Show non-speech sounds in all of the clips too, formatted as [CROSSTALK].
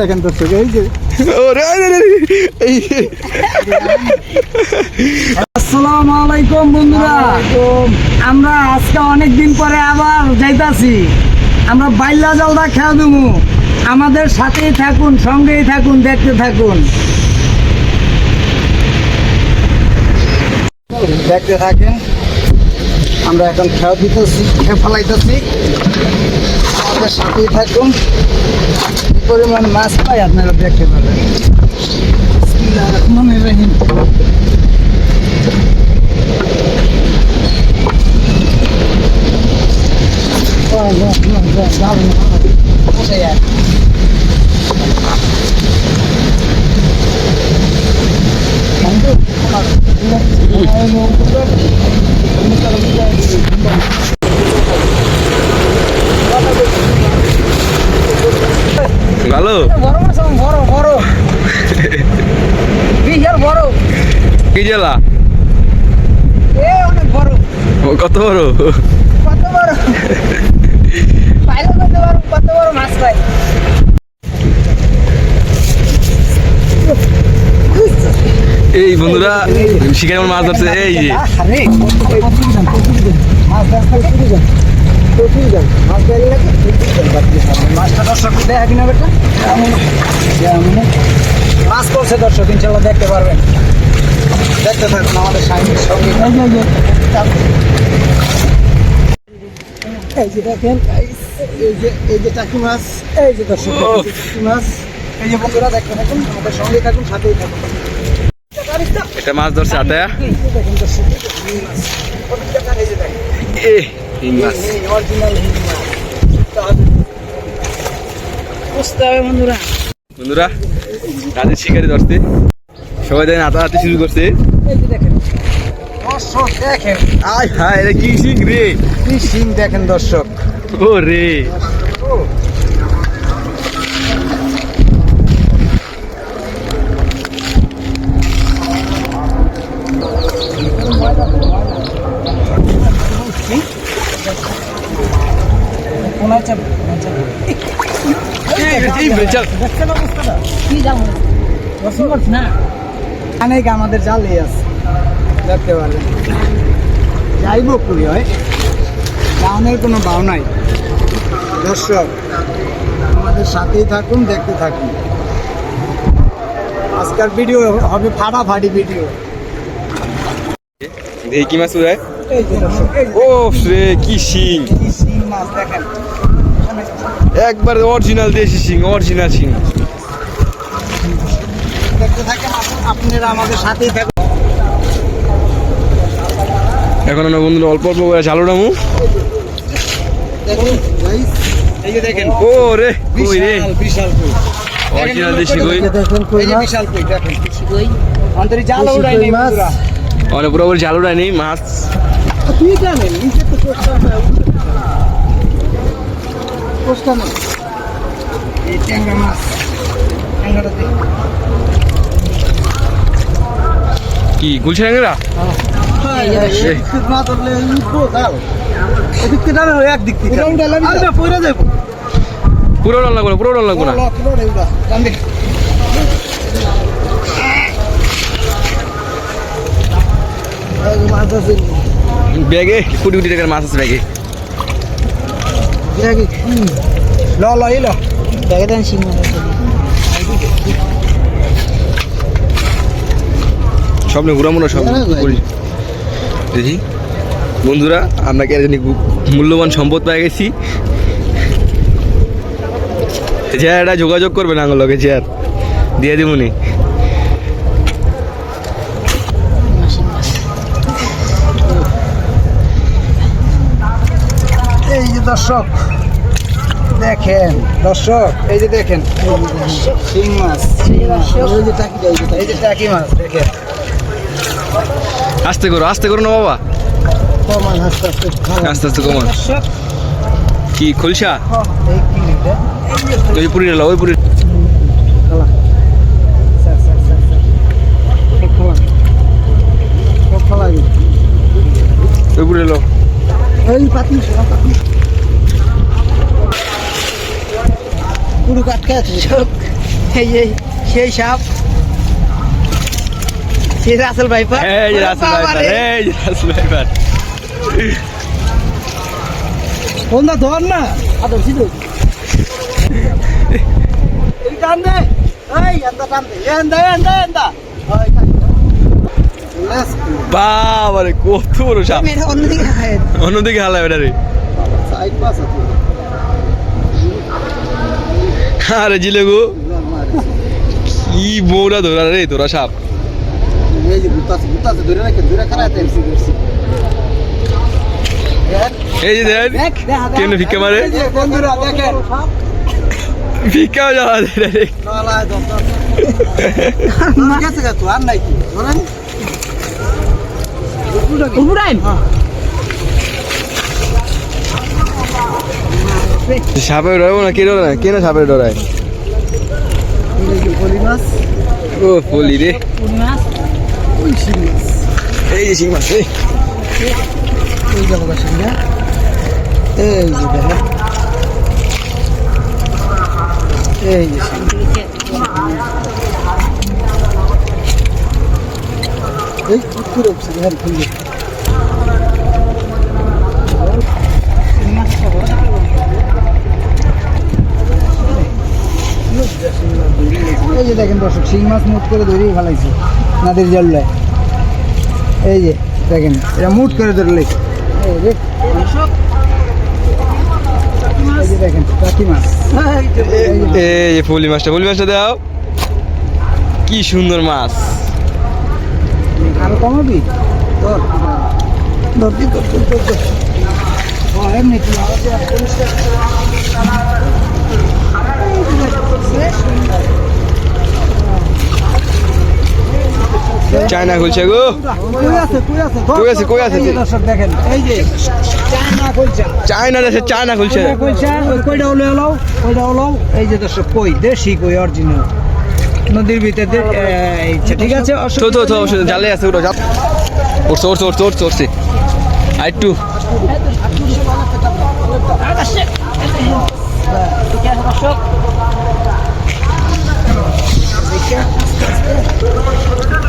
দেখেন দর্শক এই যে। আসসালামু আলাইকুম বন্ধুরা। আমরা আজকে অনেক দিন পরে আবার যাইতাছি। আমরা বাইলা জলদা খেয়ে দেবো। আমাদের সাথেই থাকুন সঙ্গেই থাকুন দেখতে থাকুন। দেখতে থাকেন আমরা এখন খেয়া দিতেছি খেয়ে ফেলাইতেছি। আমাদের সাথেই থাকুন। পরিমাণ মাছ পাই আপনারা দেখতে পাবেন বিসমিল্লাহির রহমানির রহিম। বাহ, বাহ, ভালো বড় বড় বিশাল বড় কি জেলা এ অনেক বড় কত বড় কত বড় পাইলে কত বড় কত বড় মাছ পাই এই বন্ধুরা শিকারি মাছ ধরছে এই যে। মাছ ধরতে। মাছ ধরলে নাকি প্রচুর যান, বাকি সামনে। মাছটা দর্শককে দেখা কিনা বেটা? মাছ করছে দর্শক ইনশাল্লাহ দেখতে পারবেন। দেখতে থাকুন আমাদের সঙ্গে। এই যে দেখেন এই- যে এই যে টাকি মাছ এই যে দর্শক টাকি মাছ এই যে বন্ধুরা দেখতে থাকুন আমাদের সঙ্গে থাকুন সাথেই থাকুন। একটা মাছ ধরছে হাতে দেখেন দর্শক এই অরিজিনাল হিন্দি মাছ। হবে বন্ধুরা। বন্ধুরা রাতের শিকারি ধরছে। সবাই দেখেন হাতাহাতি শুরু করছে। দেখেন। দর্শক দেখেন। আয় হায় রে কি শিং রে? কি সিং দেখেন দর্শক? ও রে। কোনায় চাপ? অনেক আমাদের জালে আছে। দেখতে পারবেন যাইব কুড়ি হয়। গাউনের কোনো বাউ নাই। দর্শক আমাদের সাথেই থাকুন দেখতে থাকুন। আজকাল ভিডিও হবে ফাটাফাটি ভিডিও। দেখি কি মাছ উড়ায় ও রে কি শিং। কি শিং মাছ দেখেন। একবার অরিজিনাল দেশি সিং অরিজিনাল থাকুন এখন আমরা বন্ধুরা অল্প অল্প করে চালু নামু। দেখুন ও রে বিশাল অরিজিনাল দেশি নেই মাছ। তুই জানেন তো কোষ্টা এই ট্যাংরা মাছ। ট্যাংরাটা দেখ। কি গুলছে রাঙেরা না ধরলে জাল এদিক থেকে ডালে একদিক থেকে। আরে পয়রা যাব পুরো ডল লাগবো না পুরো ডল লাগবো না। লক লক এগুলা টান দে মাছ আছে। ব্যাগে কোটি কোটি টাকার মাছ আছে ব্যাগে। দেখি ল ল এই ল দেখে দেন সিং সব ঘুরাবো না সব করি। দেখি। বন্ধুরা আমরা কে জানি মূল্যবান সম্পদ পেয়ে গেছি? চেয়ারটা যোগাযোগ করবে না লগে চেয়ার দিয়ে দিবনি দর্শক দেখেন দর্শক এই যে দেখেন শিং মাছ এই যে টাকি মাছ দেখেন। আস্তে করো আস্তে করো না বাবা। কমান আস্তে আস্তে আস্তে আস্তে কমান। দর্শক। কি খলসা? ওই পুরি ডালা ওই পুরি ওই পুরি ডালো এই পাতি পাতি পুরো কাটকে আছে এই যে সেই সাপ। সেই রাসেল ভাইপার। এই রাসেল ভাইপার এই রাসেল ভাইপার। কোনটা ধর না। আদর সিধু এই টান দে। এই এন্দা টান দে। এন্দা এন্দা এন্দা ওই. বাবারে কত বড় সাপ। অন্যদিকে খায় অন্যদিকে হালা এটা রে। সাইড পাস আছে। আরে জিলে গো। কি বউরা ধরা রে তোরা সাপ। এই যে দেখ কেন ভিক্ষা মারে? বন্ধুরা দেখেন। ভিক্ষাও যাওয়া যায় রে আর। নাই কি সাপে ডরাবো না? কে ডরায়? না কে না সাপে ডরায়? ও বলি রে। এই যে শিং মাছ এই যে এই যে এই এই যে দেখেন দর্শক শিং মাছ মুট করে ধরেই ফেলাইছে নাদের জল্লায়। এই যে দেখেন এটা মুট করে ধরলে এই যে দেখেন কাকি মাছ। এই যে এই মাছটা পলি মাছটা দাও। কি সুন্দর মাছ। আরও কমাবি? এমনি পরিষ্কার চায়না খুলছে গো। কই আছে কই আছে? দর্শক দেখেন এই যে চায়না দেশে চায়না খুলছে। কইটা কইটা হলো হলো কইটা হলো এই যে দর্শক কই? দেশি কই অরিজিনাল নদীর ভিতরে ঠিক আছে? তো অসুবিধা তো তো জালে আছে ওটা উঠছে উঠছে উঠছে উঠছে উঠছে। আর একটু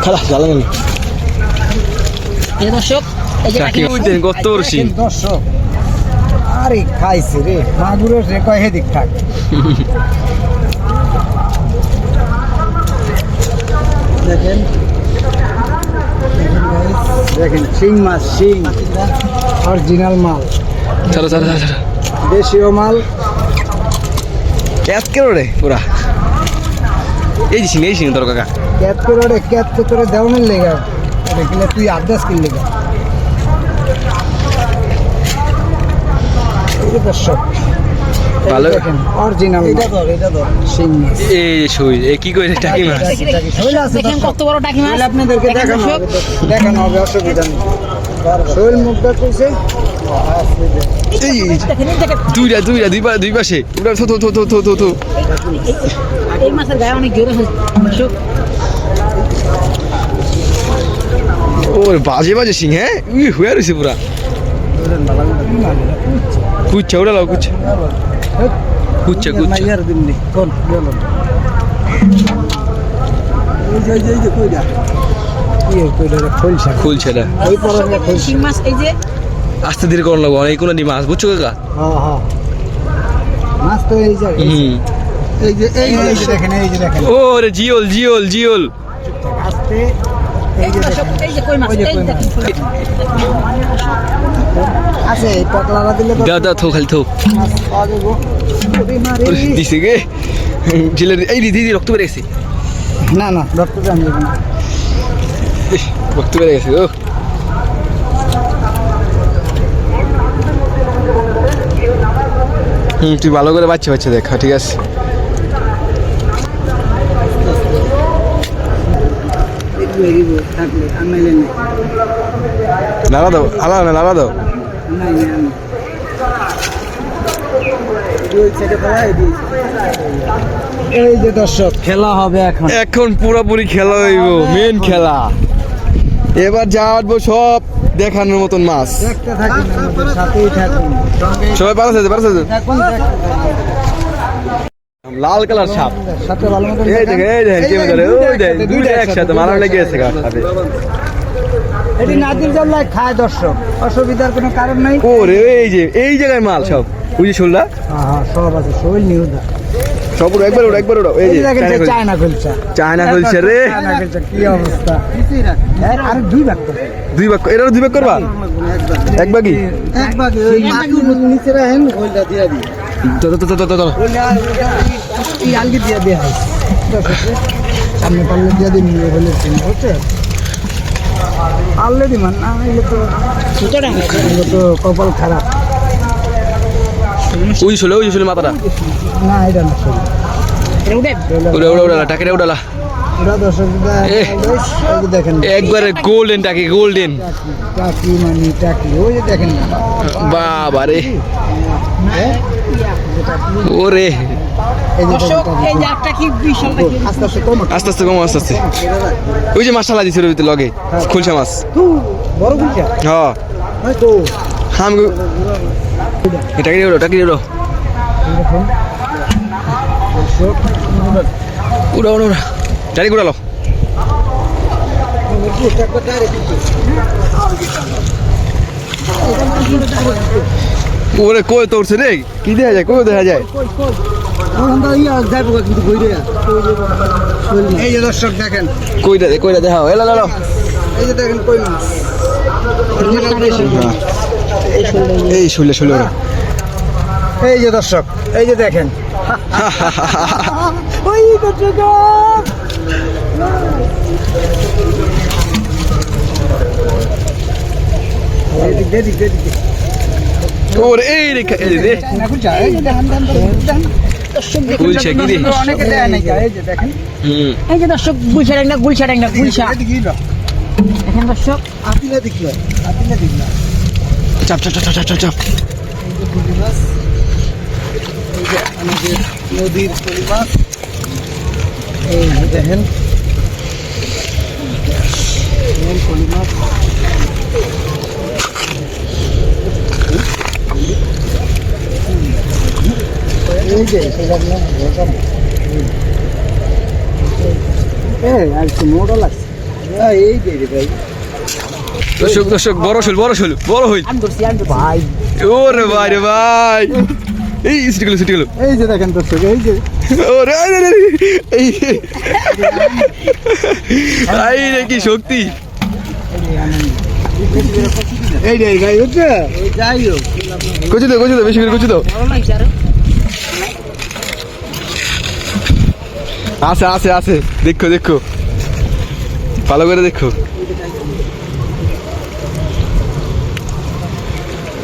খালা কত শিং দেখেন দর্শক আরে খাইছে রে মাগুরের রে কয় হেদিক থাক। দেখেন। দেখেন শিং মাছ শিং। অরিজিনাল মাল। চলো চলো চলো চলো। দেশীয় মাল। ক্যাচ কেন রে পুরা? এই যে এই সিনে তোর কাকা। ক্যাপ করে রে ক্যাত করে দেওয়ানের লেগা। দেখিলে তুই আবদাস কিন লেগা। দর্শক ভালো। অরিজিনাল এটা ধর এটা ধর। শিং মাছ। এই সুই এ কি করে টাকি মাছ? শৈল আছে দেখেন কত বড় টাকি মাছ। আপনাদেরকে দেখানো হবে দেখানো হবে অসুবিধা নেই। শৈল মুখটা কইছে? এই দেখেন এই দেখেন দুইটা দুইটা দুই দুই পাশে। ওটা থো থো থো থো থো থো থো। এই মাছের গায়ে অনেক জোরে হয়েছে ওর বাজে বাজে সিং হ্যাঁ? উই হুয়া রয়েছে পুরা। কুচ্ছা ওটা লাও কুচ্ছা। মাইয়ার দিমনি। কোন? গেল এই যে এই যে কইরা। কি কইরা রে খুলছে না ওই পরে শিং মাছ এই যে। আস্তে ধীরে করুন লাগবো অনেক কোনো দি মাছ বুঝছ কাকা? হ্যাঁ হ্যাঁ। মাছ তো এই যে হুম। এই যে এই যে দেখেন এই যে দেখেন। ও রে জিওল জিওল জিওল। আস্তে আছে দিলে দাও দাও থো খালি থো। দিছে গে। জিলের এই দিদি দিদি রক্ত বেড়ে গেছে। না না আমি না। রক্ত বেড়ে গেছে ও। হুম তুই ভালো করে বাচ্চা বাচ্চা দেখ ঠিক আছে? দাও আলা না দাও। এই যে দর্শক খেলা হবে এখন। এখন পুরোপুরি খেলা হইব মেন খেলা। এবার যা আটবো সব দেখানোর মতন মাছ। সবাই পারছে লাল কালার সাপ। সাথে ভালো মতো এই দেখে এই দেখেন কেমন ধরে ওই দেখেন দুইটা একসাথে মারা লেগে গেছে গাছ এটি নাদির জল্লায় খায় দর্শক। অসুবিধার কোনো কারণ নাই। ওরে এই যে এই জায়গায় মাল সব। যে শোলটা? হ্যাঁ সব আছে শৈল নিউদা সব একবার ওটা একবার ওটা এই যে চায়না খোল- চায়না খুলছে। রে। কি অবস্থা? আর দুই ভাগ করে। দুই ভাগ এটারও দুই ভাগ করবা? এক ভাগই? এক ভাগ ওই নিচে রাখেন ওইটা দিয়ে দিই আলগি দিয়ে দেওয়া হয় দর্শককে সামনে পারলে দিয়ে দিন হলে হচ্ছে পারলে দিমান না এগুলো তো এগুলো তো কপাল খারাপ ওই শোলে ওই শোলে মাথাটা না এটা না ওটা ওটা ওটা টাকাটা ওটালা ওরা দর্শক এ। দেখেন একবারে গোল্ডেন টাকি গোল্ডেন টাকি মানি টাকি ওই দেখেন বাবা রে হ্যাঁ? ওরে। আস্তে আস্তে কম আস্তে আস্তে কম আস্তে আস্তে। ওই যে মাছটা দিছে ওর ভিতরে লগে খুলছে মাছ। হ্যাঁ আমি টাকি ওটা টাকি দর্শক উড়া উড়া উড়া টাকি উড়ালো। ওরে কই তোরছে রে? কি দেখা যায়? কই দেখা যায়? এই যে দর্শক দেখেন। কইটা দে কইটা দেখাও। এলা লালো এই যে দেখেন কই মাছ। এই শুলে শুলে ওরা। এই যে দর্শক এই যে দেখেন। [LAUGHS] ওই দর্শক এদিক এই রে এই রে। দেখেন, দর্শক আপিলে দেখল। চাপ নদীর পুঁটি মাছ। এই যে সেটা না, ওরকম। এই, আর একটু মোটা লাগছে আহ, এই যে ভাই দর্শক দর্শক বড় শুল বড় শুল বড় হইল ভাই। ওরে ভাই রে ভাই। এই সিটি গেল সিটি গেল এই যে দেখেন দর্শক এই যে। ওরে আরে আরে, আরে, এই আই রে কি শক্তি। এই রে গাই হচ্ছে। যাই হোক। কচু দাও কচু দাও বেশি করে কচু দাও। আরও আছে আছে আছে। দেখো দেখো। ভালো করে দেখো।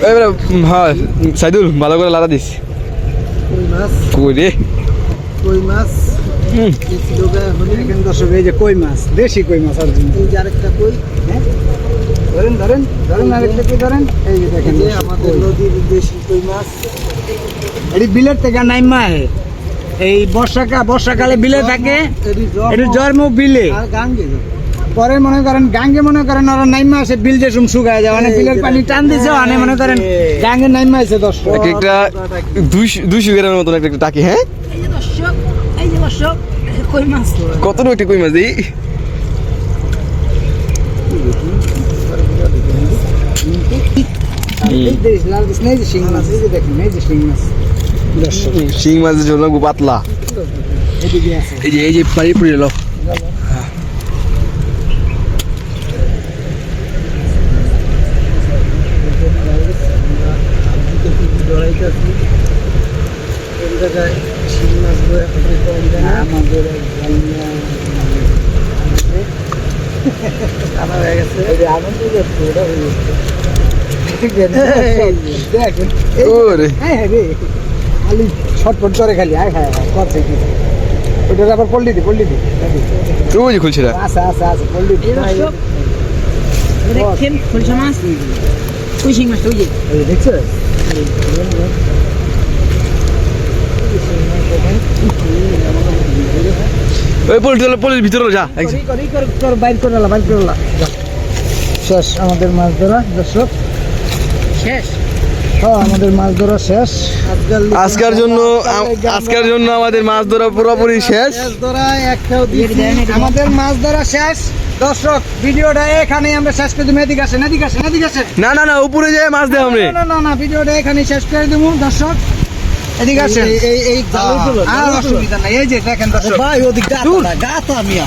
এবারে হ্যাঁ সাইদুল ভালো করে লাদা দিস। কই রে? কই মাছ? দর্শক এই যে কই মাছ? দেশি কই মাছ যে আরেকটা কই? হ্যাঁ? ধরেন ধরেন ধরেন আরেকটা কই ধরেন? এই যে দেখেন আমাদের নদীর দেশি কই মাছ। এটি বিলের থেকে নাইমা আহে এই বর্ষাকা বর্ষাকালে বিলে থাকে। এটি জন্ম বিলে। পরে মনে করেন গাঙ্গে মনে করেন ওরা নাইমা আসে বিল যে সুম শুকায় যায়। মানে বিলের পানি টান দিছে অনেক মনে করেন গাঙ্গে নাইমা আছে দশ এক একটা দুইশো দুইশো গ্রামের মতন একটা টাকি হ্যাঁ? এই যে দর্শক এই যে দর্শক কই মাছ? কত একটা কই মাছ দিই এই যে লাল কৃষ্ণ এই যে শিং মাছের জন্য পাতলা। এই যে এই যে পানি পড়ে এলো আমাদের দেখেন ওরে হ্যাঁ হ্যাঁ রে খালি ছটফট করে খালি হ্যাঁ করছে কি ওটা আবার পল্লি দি পল্লি দি ওই যে খুলছে না আছে আছে আছে পল্লি দি। এই দর্শক দেখেন গুলশা মাছ কই শিং মাছ ওই যে। এই দেখছ? ওই পলিটি পলির ভিতরে যা একদম। করি করি কর কর বাইর করে বাইর করে শেষ আমাদের মাছ ধরা দর্শক। শেষ? হ্যাঁ আমাদের মাছ ধরা শেষ। আজকের জন্য আজকের জন্য আমাদের মাছ ধরা পুরোপুরি শেষ। ধরা একটাও আমাদের মাছ ধরা শেষ। দর্শক ভিডিওটা এখানে আমরা শেষ করে দেবো। এদিকে আসেন এদিকে আসেন এদিকে আসেন। না না না উপরে যেয়ে মাছ দেয় আমরা। না, না না ভিডিওটা এখানে শেষ করে দেবো। দর্শক এদিকে আসেন। এই এই আর অসুবিধা নাই। এই যে দেখেন দর্শক। ভাই ওদিক গাতা গাতা মিয়া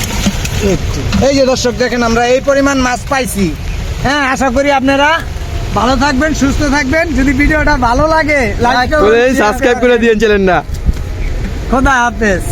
এই যে দর্শক দেখেন আমরা এই পরিমাণ মাছ পাইছি। হ্যাঁ আশা করি আপনারা ভালো থাকবেন সুস্থ থাকবেন। যদি ভিডিওটা ভালো লাগে লাইক করে সাবস্ক্রাইব করে দিয়েছিলেন না খোদা হাফেজ।